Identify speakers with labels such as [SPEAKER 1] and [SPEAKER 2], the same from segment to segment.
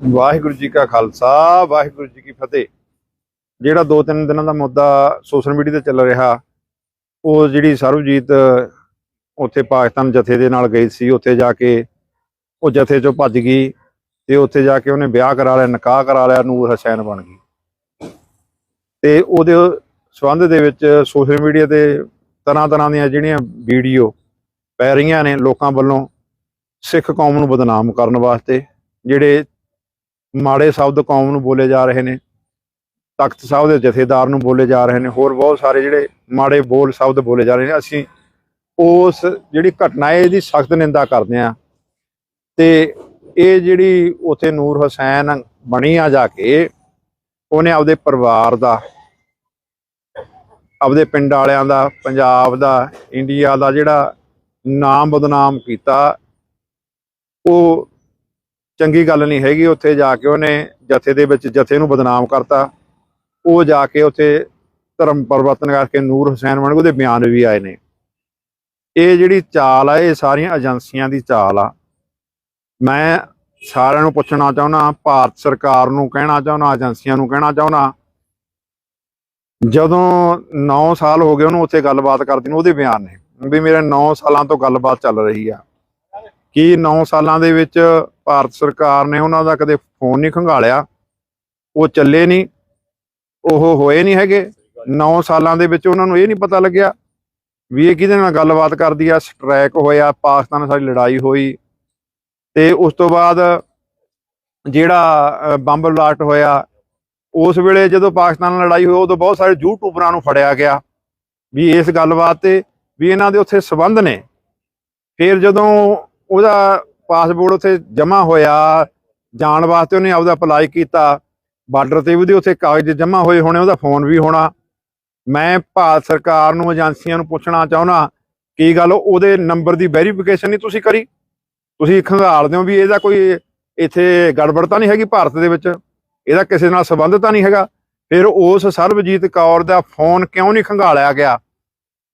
[SPEAKER 1] ਵਾਹਿਗੁਰੂ ਜੀ ਕਾ ਖਾਲਸਾ, ਵਾਹਿਗੁਰੂ ਜੀ ਕੀ ਫਤਿਹ। ਜਿਹੜਾ ਦੋ ਤਿੰਨ ਦਿਨਾਂ ਦਾ ਮੁੱਦਾ ਸੋਸ਼ਲ ਮੀਡੀਆ ਤੇ ਚੱਲ ਰਿਹਾ, ਉਹ ਜਿਹੜੀ ਸਰਬਜੀਤ ਉੱਥੇ ਪਾਕਿਸਤਾਨ ਜਥੇ ਦੇ ਨਾਲ ਗਈ ਸੀ, ਉੱਥੇ ਜਾ ਕੇ ਉਹ ਜਥੇ ਚੋਂ ਭੱਜ ਗਈ ਤੇ ਉੱਥੇ ਜਾ ਕੇ ਉਹਨੇ ਵਿਆਹ ਕਰਾ ਲਿਆ, ਨਿਕਾਹ ਕਰਾ ਲਿਆ, ਨੂਰ ਹਸੈਨ ਬਣ ਗਈ। ਤੇ ਉਹਦੇ ਸਬੰਧ ਦੇ ਵਿੱਚ ਸੋਸ਼ਲ ਮੀਡੀਆ ਤੇ ਤਰ੍ਹਾਂ ਤਰ੍ਹਾਂ ਦੀਆਂ ਜਿਹੜੀਆਂ ਵੀਡੀਓ ਪੈ ਰਹੀਆਂ ਨੇ ਲੋਕਾਂ ਵੱਲੋਂ ਸਿੱਖ ਕੌਮ ਨੂੰ ਬਦਨਾਮ ਕਰਨ ਵਾਸਤੇ, ਜਿਹੜੇ ਮਾੜੇ ਸ਼ਬਦ ਕੌਮ ਨੂੰ ਬੋਲੇ ਜਾ ਰਹੇ ਨੇ, ਤਖਤ ਸਾਹਿਬ ਦੇ ਜਥੇਦਾਰ ਨੂੰ ਬੋਲੇ ਜਾ ਰਹੇ ਨੇ, ਹੋਰ ਬਹੁਤ ਸਾਰੇ ਜਿਹੜੇ ਮਾੜੇ ਬੋਲ ਸ਼ਬਦ ਬੋਲੇ ਜਾ ਰਹੇ ਨੇ, ਅਸੀਂ ਉਸ ਜਿਹੜੀ ਘਟਨਾ ਹੈ, ਇਹਦੀ ਸਖਤ ਨਿੰਦਾ ਕਰਦੇ ਆ ਤੇ ਇਹ ਜਿਹੜੀ ਉਥੇ ਨੂਰ ਹੁਸੈਨ ਬਣੀ ਆ ਜਾ ਕੇ, ਉਹਨੇ ਆਪਦੇ ਪਰਿਵਾਰ ਦਾ, ਆਪਦੇ ਪਿੰਡ ਵਾਲਿਆਂ ਦਾ, ਪੰਜਾਬ ਦਾ, ਇੰਡੀਆ ਦਾ ਜਿਹੜਾ ਨਾਮ ਬਦਨਾਮ ਕੀਤਾ, ਉਹ ਚੰਗੀ ਗੱਲ ਨਹੀਂ ਹੈਗੀ ਉੱਥੇ ਜਾ ਕੇ ਉਹਨੇ ਜਥੇ ਦੇ ਵਿੱਚ ਜਥੇ ਨੂੰ ਬਦਨਾਮ ਕਰਤਾ। ਉਹ ਜਾ ਕੇ ਉੱਥੇ ਧਰਮ ਪਰਿਵਰਤਨ ਕਰਕੇ ਨੂਰ ਹੁਸੈਨ ਬਣ ਗਏ ਉਹਦੇ ਬਿਆਨ ਵੀ ਆਏ ਨੇ। ਇਹ ਜਿਹੜੀ ਚਾਲ ਆ, ਇਹ ਸਾਰੀਆਂ ਏਜੰਸੀਆਂ ਦੀ ਚਾਲ ਆ। ਮੈਂ ਸਾਰਿਆਂ ਨੂੰ ਪੁੱਛਣਾ ਚਾਹੁੰਦਾ ਭਾਰਤ ਸਰਕਾਰ ਨੂੰ ਕਹਿਣਾ ਚਾਹੁੰਦਾ ਏਜੰਸੀਆਂ ਨੂੰ ਕਹਿਣਾ ਚਾਹੁੰਦਾ ਜਦੋਂ 9 ਸਾਲ ਹੋ ਗਏ ਉਹਨੂੰ ਉੱਥੇ ਗੱਲਬਾਤ ਕਰਦੇ ਨੂੰ, ਉਹਦੇ ਬਿਆਨ ਨੇ। ਵੀ ਮੇਰੇ 9 ਸਾਲਾਂ ਤੋਂ ਗੱਲਬਾਤ ਚੱਲ ਰਹੀ ਆ। ਕੀ 9 ਸਾਲਾਂ ਦੇ ਵਿੱਚ ਭਾਰਤ ਸਰਕਾਰ ਨੇ ਉਹਨਾਂ ਦਾ ਕਦੇ ਫੋਨ ਨਹੀਂ ਖੰਗਾਲਿਆ। ਉਹ ਚੱਲੇ ਨਹੀਂ। ਉਹ ਹੋਏ ਨਹੀਂ ਹੈਗੇ। 9 ਸਾਲਾਂ ਦੇ ਵਿੱਚ ਉਹਨਾਂ ਨੂੰ ਇਹ ਨਹੀਂ ਪਤਾ ਲੱਗਿਆ ਵੀ ਇਹ ਕਿਹਦੇ ਨਾਲ ਗੱਲਬਾਤ ਕਰਦੀ ਆ। ਸਟ੍ਰੈਕ ਹੋਇਆ, ਪਾਕਿਸਤਾਨ ਨਾਲ ਸਾਡੀ ਲੜਾਈ ਹੋਈ। ਤੇ ਉਸ ਤੋਂ ਬਾਅਦ ਜਿਹੜਾ ਬੰਬ ਬਲਾਸਟ ਹੋਇਆ, ਉਸ ਵੇਲੇ ਜਦੋਂ ਪਾਕਿਸਤਾਨ ਨਾਲ ਲੜਾਈ ਹੋਈ, ਉਦੋਂ ਬਹੁਤ ਸਾਰੇ ਯੂਟਿਊਬਰਾਂ ਨੂੰ ਫੜਿਆ ਗਿਆ ਵੀ ਇਸ ਗੱਲਬਾਤ ਤੇ ਵੀ ਇਹਨਾਂ ਦੇ ਉੱਥੇ ਸਬੰਧ ਨੇ। ਫਿਰ ਜਦੋਂ ਉਹਦਾ ਪਾਸਪੋਰਟ ਉੱਥੇ ਜਮ੍ਹਾਂ ਹੋਇਆ, ਜਾਣ ਵਾਸਤੇ ਉਹਨੇ ਆਪਦਾ ਅਪਲਾਈ ਕੀਤਾ ਬਾਰਡਰ ਤੇ ਉਹਦੇ ਉੱਥੇ ਕਾਗਜ਼ ਜਮ੍ਹਾਂ ਹੋਏ ਹੋਣੇ, ਉਹਦਾ ਫੋਨ ਵੀ ਹੋਣਾ। ਮੈਂ ਭਾਰਤ ਸਰਕਾਰ ਨੂੰ ਏਜੰਸੀਆਂ ਨੂੰ ਪੁੱਛਣਾ ਚਾਹੁੰਦਾ, ਕੀ ਗੱਲ ਉਹਦੇ ਨੰਬਰ ਦੀ ਵੈਰੀਫਿਕੇਸ਼ਨ ਨਹੀਂ ਤੁਸੀਂ ਕਰੀ? ਤੁਸੀਂ ਖੰਗਾਲਦੇ ਹੋ ਵੀ ਇਹਦਾ ਕੋਈ ਇੱਥੇ ਗੜਬੜ ਤਾਂ ਨਹੀਂ ਹੈਗੀ ਭਾਰਤ ਦੇ ਵਿੱਚ? ਇਹਦਾ ਕਿਸੇ ਨਾਲ ਸੰਬੰਧ ਤਾਂ ਨਹੀਂ ਹੈਗਾ? ਫਿਰ ਉਸ ਸਰਬਜੀਤ ਕੌਰ ਦਾ ਫੋਨ ਕਿਉਂ ਨਹੀਂ ਖੰਗਾਲਿਆ ਗਿਆ?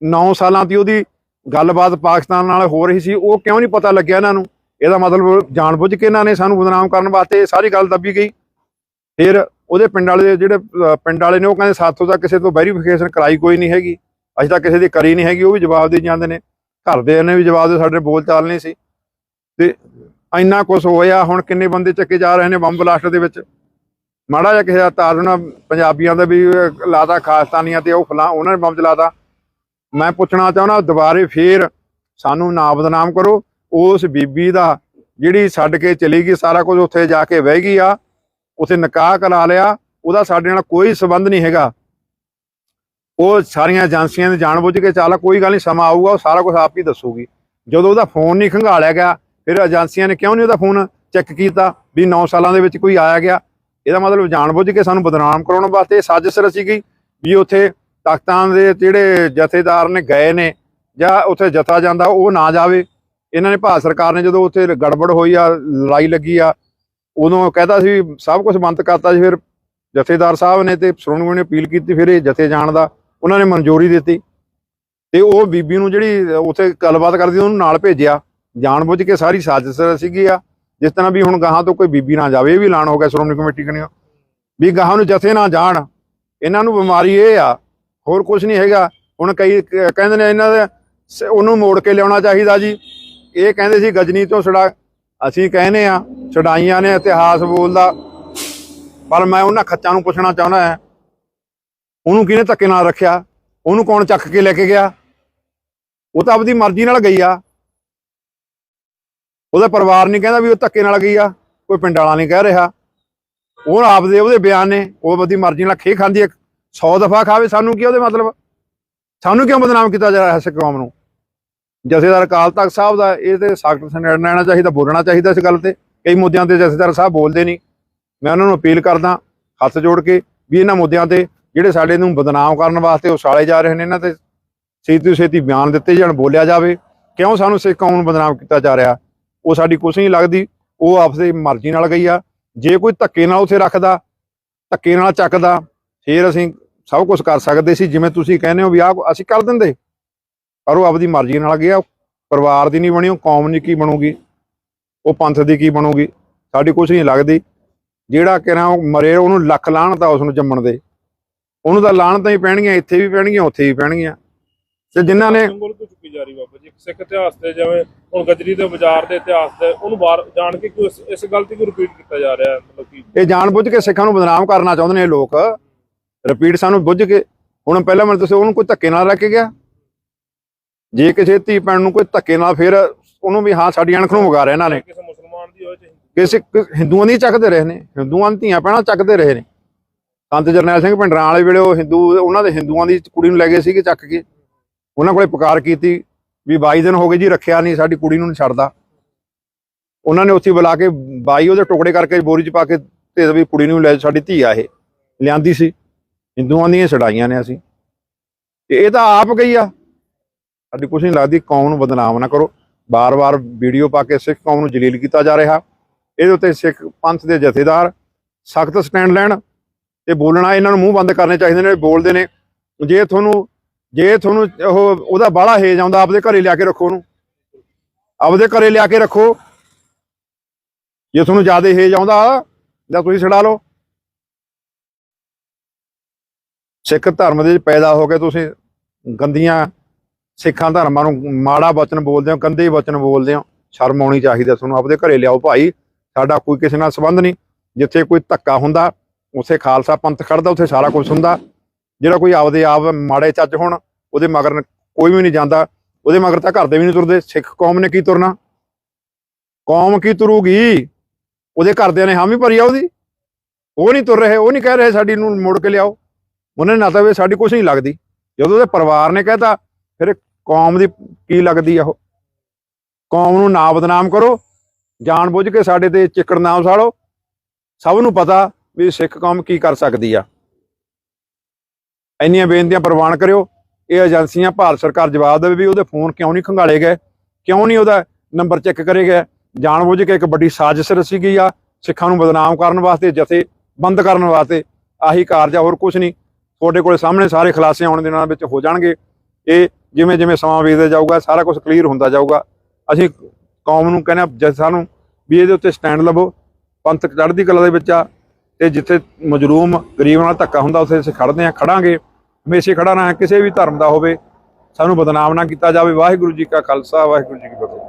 [SPEAKER 1] 9 ਸਾਲਾਂ ਦੀ ਉਹਦੀ ਗੱਲਬਾਤ ਪਾਕਿਸਤਾਨ ਨਾਲ ਹੋ ਰਹੀ ਸੀ, ਉਹ ਕਿਉਂ ਨਹੀਂ ਪਤਾ ਲੱਗਿਆ ਇਹਨਾਂ ਨੂੰ? ਇਹਦਾ ਮਤਲਬ ਜਾਣਬੁੱਝ ਕੇ ਇਹਨਾਂ ਨੇ ਸਾਨੂੰ ਬਦਨਾਮ ਕਰਨ ਵਾਸਤੇ ਇਹ ਸਾਰੀ ਗੱਲ ਦੱਬੀ ਗਈ। ਫਿਰ ਉਹਦੇ ਪਿੰਡ ਵਾਲੇ ਜਿਹੜੇ ਪਿੰਡ ਵਾਲੇ ਨੇ ਉਹ ਕਹਿੰਦੇ ਸਾਥੋਂ ਤਾਂ ਕਿਸੇ ਤੋਂ ਵੈਰੀਫਿਕੇਸ਼ਨ ਕਰਾਈ ਕੋਈ ਨਹੀਂ ਹੈਗੀ। ਅਸੀਂ ਤਾਂ ਕਿਸੇ ਦੀ ਕਰੀ ਨਹੀਂ ਹੈਗੀ ਉਹ ਵੀ ਜਵਾਬ ਦੇ ਜਾਂਦੇ ਨੇ। ਘਰ ਦੇ ਨੇ ਵੀ ਜਵਾਬ ਦੇ ਸਾਡੇ ਬੋਲ ਚਾਲ ਨਹੀਂ ਸੀ। ਤੇ ਇੰਨਾ ਕੁਝ ਹੋਇਆ ਹੁਣ ਕਿੰਨੇ ਬੰਦੇ ਚੱਕੇ ਜਾ ਰਹੇ ਨੇ ਬੰਬ ਬਲਾਸਟ ਦੇ ਵਿੱਚ। ਮਾੜਾ ਜਿਹਾ ਕਿਸੇ ਦਾ ਤਾਰਨਾ ਪੰਜਾਬੀਆਂ ਦਾ ਵੀ ਅਹ, ਲਾਤਾ ਖਾਸਤਾਨੀਆਂ ਤੇ ਉਹ ਫਲਾਂ ਉਹਨਾਂ ਨੇ ਬੰਬ ਚਲਾਤਾ। ਮੈਂ ਪੁੱਛਣਾ ਚਾਹੁੰਦਾ ਦੁਬਾਰੇ ਫੇਰ ਸਾਨੂੰ ਨਾ ਬਦਨਾਮ ਕਰੋ। ਉਸ ਬੀਬੀ ਦਾ ਜਿਹੜੀ ਛੱਡ ਕੇ ਚਲੀ ਗਈ, ਸਾਰਾ ਕੁਝ ਉੱਥੇ ਜਾ ਕੇ ਬਹਿ ਗਈ ਆ, ਉੱਥੇ ਨਿਕਾਹ ਕਰਾ ਲਿਆ, ਉਹਦਾ ਸਾਡੇ ਨਾਲ ਕੋਈ ਸਬੰਧ ਨਹੀਂ ਹੈਗਾ। ਉਹ ਸਾਰੀਆਂ ਏਜੰਸੀਆਂ ਨੇ ਜਾਣਬੁੱਝ ਕੇ ਚੱਲ ਕੋਈ ਗੱਲ ਨਹੀਂ, ਸਮਾਂ ਆਊਗਾ, ਉਹ ਸਾਰਾ ਕੁਝ ਆਪ ਹੀ ਦੱਸੂਗੀ। ਜਦੋਂ ਉਹਦਾ ਫੋਨ ਨਹੀਂ ਖੰਗਾਲਿਆ ਗਿਆ, ਫਿਰ ਏਜੰਸੀਆਂ ਨੇ ਕਿਉਂ ਨਹੀਂ ਉਹਦਾ ਫੋਨ ਚੈੱਕ ਕੀਤਾ ਵੀ 9 ਸਾਲਾਂ ਦੇ ਵਿੱਚ ਕੋਈ ਆਇਆ ਗਿਆ? ਇਹਦਾ ਮਤਲਬ ਜਾਣਬੁੱਝ ਕੇ ਸਾਨੂੰ ਬਦਨਾਮ ਕਰਾਉਣ ਵਾਸਤੇ ਇਹ ਸਾਜ਼ਿਸ਼ ਰਚੀ ਗਈ ਵੀ ਉੱਥੇ ਤਖਤਾਂ ਦੇ ਜਿਹੜੇ ਜਥੇਦਾਰ ਨੇ ਗਏ ਨੇ ਜਾਂ ਉੱਥੇ ਜਥਾ ਜਾਂਦਾ ਉਹ ਨਾ ਜਾਵੇ। ਇਹਨਾਂ ਨੇ ਭਾਰਤ ਸਰਕਾਰ ਨੇ ਜਦੋਂ ਉੱਥੇ ਗੜਬੜ ਹੋਈ ਆ, ਲੜਾਈ ਲੱਗੀ ਆ, ਉਦੋਂ ਕਹਿੰਦਾ ਸੀ ਵੀ ਸਭ ਕੁਝ ਬੰਦ ਕਰਤਾ ਸੀ, ਫਿਰ ਜਥੇਦਾਰ ਸਾਹਿਬ ਨੇ ਤੇ ਸ਼੍ਰੋਮਣੀ ਕਮੇਟੀ ਨੇ ਅਪੀਲ ਕੀਤੀ, ਫਿਰ ਇਹ ਜਥੇ ਜਾਣ ਦਾ, ਉਹਨਾਂ ਨੇ ਮਨਜ਼ੂਰੀ ਦਿੱਤੀ। ਤੇ ਉਹ ਬੀਬੀ ਨੂੰ ਜਿਹੜੀ ਉੱਥੇ ਗੱਲਬਾਤ ਕਰਦੀ, ਉਹਨੂੰ ਨਾਲ ਭੇਜਿਆ। ਜਾਣਬੁੱਝ ਕੇ ਸਾਰੀ ਸਾਜ਼ਿਸ਼ ਸੀਗੀ ਆ, ਜਿਸ ਤਰ੍ਹਾਂ ਵੀ ਹੁਣ ਗਾਹਾਂ ਤੋਂ ਕੋਈ ਬੀਬੀ ਨਾ ਜਾਵੇ, ਇਹ ਵੀ ਐਲਾਨ ਹੋ ਗਿਆ ਸ਼੍ਰੋਮਣੀ ਕਮੇਟੀ ਕਨਿਓ। ਵੀ ਗਾਹਾਂ ਨੂੰ ਜਥੇ ਨਾ ਜਾਣ, ਇਹਨਾਂ ਨੂੰ ਬਿਮਾਰੀ ਇਹ ਆ, ਹੋਰ ਕੁਝ ਨਹੀਂ ਹੈਗਾ। ਹੁਣ ਕਈ ਕਹਿੰਦੇ ਨੇ ਇਹਨਾਂ ਦੇ ਉਹਨੂੰ ਮੋੜ ਕੇ ਲਿਆਉਣਾ ਚਾਹੀਦਾ ਜੀ। ਇਹ ਕਹਿੰਦੇ ਸੀ, ਗਜਨੀ ਤੋਂ ਛੜਾ ਅਸੀਂ ਕਹਿੰਦੇ ਆ ਛਡਾਈਆਂ ਨੇ ਇਤਿਹਾਸ ਬੋਲਦਾ। ਪਰ ਮੈਂ ਉਹਨਾਂ ਖੱਚਾਂ ਨੂੰ ਪੁੱਛਣਾ ਚਾਹੁੰਦਾ ਹਾਂ, ਉਹਨੂੰ ਕਿਹਨੇ ਧੱਕੇ ਨਾਲ ਰੱਖਿਆ? ਉਹਨੂੰ ਕੌਣ ਚੱਕ ਕੇ ਲੈ ਕੇ ਗਿਆ? ਉਹ ਤਾਂ ਆਪਦੀ ਮਰਜ਼ੀ ਨਾਲ ਗਈ ਆ। ਉਹਦਾ ਪਰਿਵਾਰ ਨਹੀਂ ਕਹਿੰਦਾ ਵੀ ਉਹ ਧੱਕੇ ਨਾਲ ਗਈ ਆ, ਕੋਈ ਪਿੰਡ ਵਾਲਾ ਨਹੀਂ ਕਹਿ ਰਿਹਾ। ਉਹ ਆਪਦੇ ਉਹਦੇ ਬਿਆਨ ਨੇ, ਉਹ ਆਪਦੀ ਮਰਜ਼ੀ ਨਾਲ ਖੇ ਖਾਂਦੀ ਹੈ 100 ਦਫਾ ਖਾਵੇ ਸਾਨੂੰ ਕੀ ਉਹਦੇ ਮਤਲਬ? ਸਾਨੂੰ ਕਿਉਂ ਬਦਨਾਮ ਕੀਤਾ ਜਾ ਰਿਹਾ ਸਿੱਖ ਕੌਮ ਨੂੰ? ਜਥੇਦਾਰ ਅਕਾਲ ਤਖਤ ਸਾਹਿਬ ਦਾ, ਇਹ ਤੇ ਸਖਤ ਸੰਨਿਆਣ ਲੈਣਾ ਚਾਹੀਦਾ, ਬੋਲਣਾ ਚਾਹੀਦਾ ਇਸ ਗੱਲ ਤੇ। ਕਈ ਮੁੱਦਿਆਂ ਤੇ ਜਥੇਦਾਰ ਸਾਹਿਬ ਬੋਲਦੇ ਨਹੀਂ। ਮੈਂ ਉਹਨਾਂ ਨੂੰ ਅਪੀਲ ਕਰਦਾ, ਹੱਥ ਜੋੜ ਕੇ ਵੀ ਇਹਨਾਂ ਮੁੱਦਿਆਂ ਤੇ ਜਿਹੜੇ ਸਾਡੇ ਨੂੰ ਬਦਨਾਮ ਕਰਨ ਵਾਸਤੇ ਉਸਾਲੇ ਜਾ ਰਹੇ ਨੇ, ਇਹਨਾਂ ਤੇ ਛੇਤੀ ਤੋਂ ਛੇਤੀ ਬਿਆਨ ਦਿੱਤੇ ਜਾਣ, ਬੋਲਿਆ ਜਾਵੇ। ਕਿਉਂ ਸਾਨੂੰ ਸਿੱਖ ਕੌਮ ਨੂੰ ਬਦਨਾਮ ਕੀਤਾ ਜਾ ਰਿਹਾ? ਉਹ ਸਾਡੀ ਕੁਛ ਨਹੀਂ ਲੱਗਦੀ, ਉਹ ਆਪਣੀ ਮਰਜ਼ੀ ਨਾਲ ਗਈ ਆ। ਜੇ ਕੋਈ ਧੱਕੇ ਨਾਲ ਉਥੇ ਰੱਖਦਾ, ਧੱਕੇ ਨਾਲ ਚੱਕਦਾ, ਫੇਰ ਅਸੀਂ ਸਭ ਕੁਝ ਕਰ ਸਕਦੇ ਸੀ, ਜਿਵੇਂ ਤੁਸੀਂ ਕਹਿੰਦੇ ਹੋ ਵੀ ਆਹ ਅਸੀਂ ਕਰ ਦਿੰਦੇ। ਪਰ ਉਹ ਆਪਦੀ ਮਰਜ਼ੀ ਨਾਲ ਗਿਆ ਪਰਿਵਾਰ ਦੀ ਨਹੀਂ ਬਣੀ ਉਹ ਕੌਮ ਦੀ ਕੀ ਬਣੂਗੀ? ਉਹ ਪੰਥ ਦੀ ਕੀ ਬਣੂਗੀ? ਸਾਡੀ ਕੁਛ ਨਹੀਂ ਲੱਗਦੀ। ਜਿਹੜਾ ਕਿਹੜਾ ਉਹ ਮਰੇ ਉਹਨੂੰ ਲੱਖ ਲਾਹਣਤਾ ਉਸ ਨੂੰ ਜੰਮਣ ਦੇ। ਉਹਨੂੰ ਤਾਂ ਲਾਹਣਤਾਂ ਹੀ ਪੈਣਗੀਆਂ ਇੱਥੇ ਵੀ ਪੈਣਗੀਆਂ ਉੱਥੇ ਵੀ ਪੈਣਗੀਆਂ। ਤੇ ਜਿਨ੍ਹਾਂ ਨੇ
[SPEAKER 2] ਤੋਂ ਚੁੱਕੀ ਜਾ ਰਹੀ ਬਾਬਾ ਜੀ? ਸਿੱਖ ਇਤਿਹਾਸ ਤੇ ਜਿਵੇਂ ਹੁਣ ਗਜਰੀ ਦੇ ਬਾਜ਼ਾਰ ਦੇ ਇਤਿਹਾਸ ਤੇ ਉਹਨੂੰ ਬਾਹਰ ਜਾਣ ਕੇ ਕਿਉਂ ਇਸ- ਇਸ ਗਲਤੀ ਨੂੰ ਰਿਪੀਟ ਕੀਤਾ ਜਾ ਰਿਹਾ ਹੈ ਮਤਲਬ ਕਿ?
[SPEAKER 1] ਇਹ ਸਿੱਖਾਂ ਨੂੰ ਬਦਨਾਮ ਕਰਨਾ ਚਾਹੁੰਦੇ ਨੇ ਇਹ ਲੋਕ। ਰਿਪੀਟ ਸਾਨੂੰ ਬੁੱਝ ਕੇ। ਹੁਣ ਪਹਿਲਾਂ ਮੈਨੂੰ ਤੁਸੀਂ ਉਹਨੂੰ ਕੋਈ ਧੱਕੇ ਨਾਲ ਰੱਖ ਕੇ ਗਿਆ? ਜੇ ਕਿਸੇ ਧੀ ਭੈਣ ਨੂੰ ਕੋਈ ਧੱਕੇ ਨਾਲ ਫਿਰ ਉਹਨੂੰ ਵੀ ਹਾਂ ਸਾਡੀ ਅਣਖ ਨੂੰ ਵਗਾ ਰਿਹਾ ਇਹਨਾਂ ਨੇ।
[SPEAKER 2] ਕਿਸੇ ਮੁਸਲਮਾਨ ਦੀ ਹੋਏ
[SPEAKER 1] ਕਿਸੇ ਹਿੰਦੂਆਂ ਦੀ ਚੱਕਦੇ ਰਹੇ ਨੇ ਹਿੰਦੂਆਂ ਦੀਆਂ ਧੀਆਂ ਭੈਣਾਂ ਚੱਕਦੇ ਰਹੇ ਨੇ। ਸੰਤ ਜਰਨੈਲ ਸਿੰਘ ਭਿੰਡਰਾਂ ਵਾਲੇ ਵੇਲੇ ਉਹ ਹਿੰਦੂ ਉਹਨਾਂ ਦੇ ਹਿੰਦੂਆਂ ਦੀ ਕੁੜੀ ਨੂੰ ਲੈ ਗਏ ਸੀਗੇ ਚੱਕ ਕੇ। ਉਹਨਾਂ ਕੋਲੇ ਪੁਕਾਰ ਕੀਤੀ ਵੀ 22 ਦਿਨ ਹੋ ਗਏ ਜੀ ਰੱਖਿਆ ਨਹੀਂ ਸਾਡੀ ਕੁੜੀ ਨੂੰ ਨਹੀਂ ਛੱਡਦਾ। ਉਹਨਾਂ ਨੇ ਉੱਥੇ ਬੁਲਾ ਕੇ 22 ਉਹਦੇ ਟੁਕੜੇ ਕਰਕੇ ਬੋਰੀ 'ਚ ਪਾ ਕੇ ਤੇ ਵੀ ਕੁੜੀ ਨੂੰ ਲੈ ਸਾਡੀ ਧੀ ਆ ਇਹ। ਲਿਆਂਦੀ ਸੀ। ਹਿੰਦੂਆਂ ਦੀਆਂ ਛਡਾਈਆਂ ਨੇ ਅਸੀਂ। ਤੇ ਇਹ ਤਾਂ ਆਪ ਗਈ ਆ। ਸਾਡੀ ਕੁਛ ਨਹੀਂ ਲੱਗਦੀ ਕੌਮ ਨੂੰ ਬਦਨਾਮ ਨਾ ਕਰੋ। ਬਾਰ-ਬਾਰ ਵੀਡੀਓ ਪਾ ਕੇ ਸਿੱਖ ਕੌਮ ਨੂੰ ਜਲੀਲ ਕੀਤਾ ਜਾ ਰਿਹਾ। ਇਹਦੇ ਉੱਤੇ ਸਿੱਖ ਪੰਥ ਦੇ ਜਥੇਦਾਰ ਸਖਤ ਸਟੈਂਡ ਲੈਣ ਤੇ ਬੋਲਣਾ ਇਹਨਾਂ ਨੂੰ ਮੂੰਹ ਬੰਦ ਕਰਨੇ ਚਾਹੀਦੇ ਨੇ, ਬੋਲਦੇ ਨੇ। ਜੇ ਤੁਹਾਨੂੰ ਜੇ ਤੁਹਾਨੂੰ ਉਹ, ਉਹਦਾ ਬਾਹਲਾ ਹੇਜ ਆਉਂਦਾ, ਆਪਦੇ ਘਰੇ ਲਿਆ ਕੇ ਰੱਖੋ ਉਹਨੂੰ। ਆਪਦੇ ਘਰੇ ਲਿਆ ਕੇ ਰੱਖੋ। ਜੇ ਤੁਹਾਨੂੰ ਜ਼ਿਆਦਾ ਹੇਜ ਆਉਂਦਾ ਜਾਂ ਤੁਸੀਂ ਛਡਾ ਲਓ। ਸਿੱਖ ਧਰਮ ਦੇ ਪੈਦਾ ਹੋ ਕੇ ਤੁਸੀਂ ਗੰਦੀਆਂ ਸਿੱਖਾਂ ਧਰਮਾਂ ਨੂੰ ਮਾੜਾ ਵਚਨ ਬੋਲਦੇ ਹੋ ਗੰਦੇ ਵਚਨ ਬੋਲਦੇ ਹੋ, ਸ਼ਰਮ ਆਉਣੀ ਚਾਹੀਦੀ ਹੈ ਤੁਹਾਨੂੰ। ਆਪਦੇ ਘਰੇ ਲਿਆਓ ਭਾਈ, ਸਾਡਾ ਕੋਈ ਕਿਸੇ ਨਾਲ ਸੰਬੰਧ ਨਹੀਂ। ਜਿੱਥੇ ਕੋਈ ਧੱਕਾ ਹੁੰਦਾ, ਉੱਥੇ ਖਾਲਸਾ ਪੰਥ ਖੜਦਾ ਉੱਥੇ ਸਾਰਾ ਕੁਝ ਹੁੰਦਾ। ਜਿਹੜਾ ਕੋਈ ਆਪਦੇ ਆਪ ਮਾੜੇ ਚੱਜ ਹੋਣ, ਉਹਦੇ ਮਗਰ ਕੋਈ ਵੀ ਨਹੀਂ ਜਾਂਦਾ। ਉਹਦੇ ਮਗਰ ਤਾਂ ਘਰ ਦੇ ਵੀ ਨਹੀਂ ਤੁਰਦੇ। ਸਿੱਖ ਕੌਮ ਨੇ ਕੀ ਤੁਰਨਾ? ਕੌਮ ਕੀ ਤੁਰੂਗੀ? ਉਹਦੇ ਘਰਦਿਆਂ ਨੇ ਹਾਮੀ ਭਰੀ ਆ ਉਹਦੀ। ਉਹ ਨਹੀਂ ਤੁਰ ਰਹੇ, ਉਹ ਨਹੀਂ ਕਹਿ ਰਹੇ ਸਾਡੀ ਨੂੰ ਮੁੜ ਕੇ ਲਿਆਓ। ਉਹਨੇ ਨਾ ਤਾਂ ਵੀ ਸਾਡੀ ਕੁਛ ਨਹੀਂ ਲੱਗਦੀ। ਜਦੋਂ ਉਹਦੇ ਪਰਿਵਾਰ ਨੇ ਕਹਿਤਾ ਫਿਰ ਇਹ ਕੌਮ ਦੀ ਕੀ ਲੱਗਦੀ ਆ ਉਹ? ਕੌਮ ਨੂੰ ਨਾ ਬਦਨਾਮ ਕਰੋ, ਜਾਣ ਬੁੱਝ ਕੇ ਸਾਡੇ ਤੇ ਚਿੱਕੜ ਨਾ ਉਸਾਲੋ ਸਭ ਨੂੰ ਪਤਾ ਵੀ ਸਿੱਖ ਕੌਮ ਕੀ ਕਰ ਸਕਦੀ ਆ। ਇੰਨੀਆਂ ਬੇਨਤੀਆਂ ਪ੍ਰਵਾਨ ਕਰਿਓ। ਇਹ ਏਜੰਸੀਆਂ ਭਾਰਤ ਸਰਕਾਰ ਜਵਾਬ ਦੇਵੇ ਵੀ ਉਹਦੇ ਫੋਨ ਕਿਉਂ ਨਹੀਂ ਖੰਗਾਲੇ ਗਏ? ਕਿਉਂ ਨਹੀਂ ਉਹਦਾ ਨੰਬਰ ਚੈੱਕ ਕਰੇ ਗਏ? ਜਾਣ ਬੁੱਝ ਕੇ ਇੱਕ ਵੱਡੀ ਸਾਜ਼ਿਸ਼ ਰਚੀ ਗਈ ਆ ਸਿੱਖਾਂ ਨੂੰ ਬਦਨਾਮ ਕਰਨ ਵਾਸਤੇ, ਜਥੇ ਬੰਦ ਕਰਨ ਵਾਸਤੇ। ਆਹੀ ਕਾਰਜ ਆ, ਹੋਰ ਕੁਝ ਨਹੀਂ। ਤੁਹਾਡੇ ਕੋਲੇ ਸਾਹਮਣੇ ਸਾਰੇ ਖੁਲਾਸੇ ਆਉਣ ਦੇ ਨਾਲ ਵਿੱਚ ਹੋ ਜਾਣਗੇ। ਇਹ ਜਿਵੇਂ ਜਿਵੇਂ ਸਮਾਂ ਬੀਤਦਾ ਜਾਊਗਾ, ਸਾਰਾ ਕੁਝ ਕਲੀਅਰ ਹੁੰਦਾ ਜਾਊਗਾ। ਅਸੀਂ ਕੌਮ ਨੂੰ ਕਹਿੰਦੇ ਹਾਂ ਜਦ ਸਾਨੂੰ ਵੀ ਇਹਦੇ ਉੱਤੇ ਸਟੈਂਡ ਲਵੋ ਪੰਥ ਚੜ੍ਹਦੀ ਕਲਾ ਦੇ ਵਿੱਚ ਆ, ਤੇ ਜਿੱਥੇ ਮਜ਼ਰੂਮ ਗਰੀਬ ਨਾਲ ਧੱਕਾ ਹੁੰਦਾ, ਉੱਥੇ ਅਸੀਂ ਖੜਦੇ ਆ ਖੜਾਂਗੇ। ਹਮੇਸ਼ਾ ਖੜਾ ਰਹਾਂ, ਕਿਸੇ ਵੀ ਧਰਮ ਦਾ ਹੋਵੇ। ਸਾਨੂੰ ਬਦਨਾਮ ਨਾ ਕੀਤਾ ਜਾਵੇ। ਵਾਹਿਗੁਰੂ ਜੀ ਕਾ ਖਾਲਸਾ, ਵਾਹਿਗੁਰੂ ਜੀ ਕੀ ਫਤਿਹ।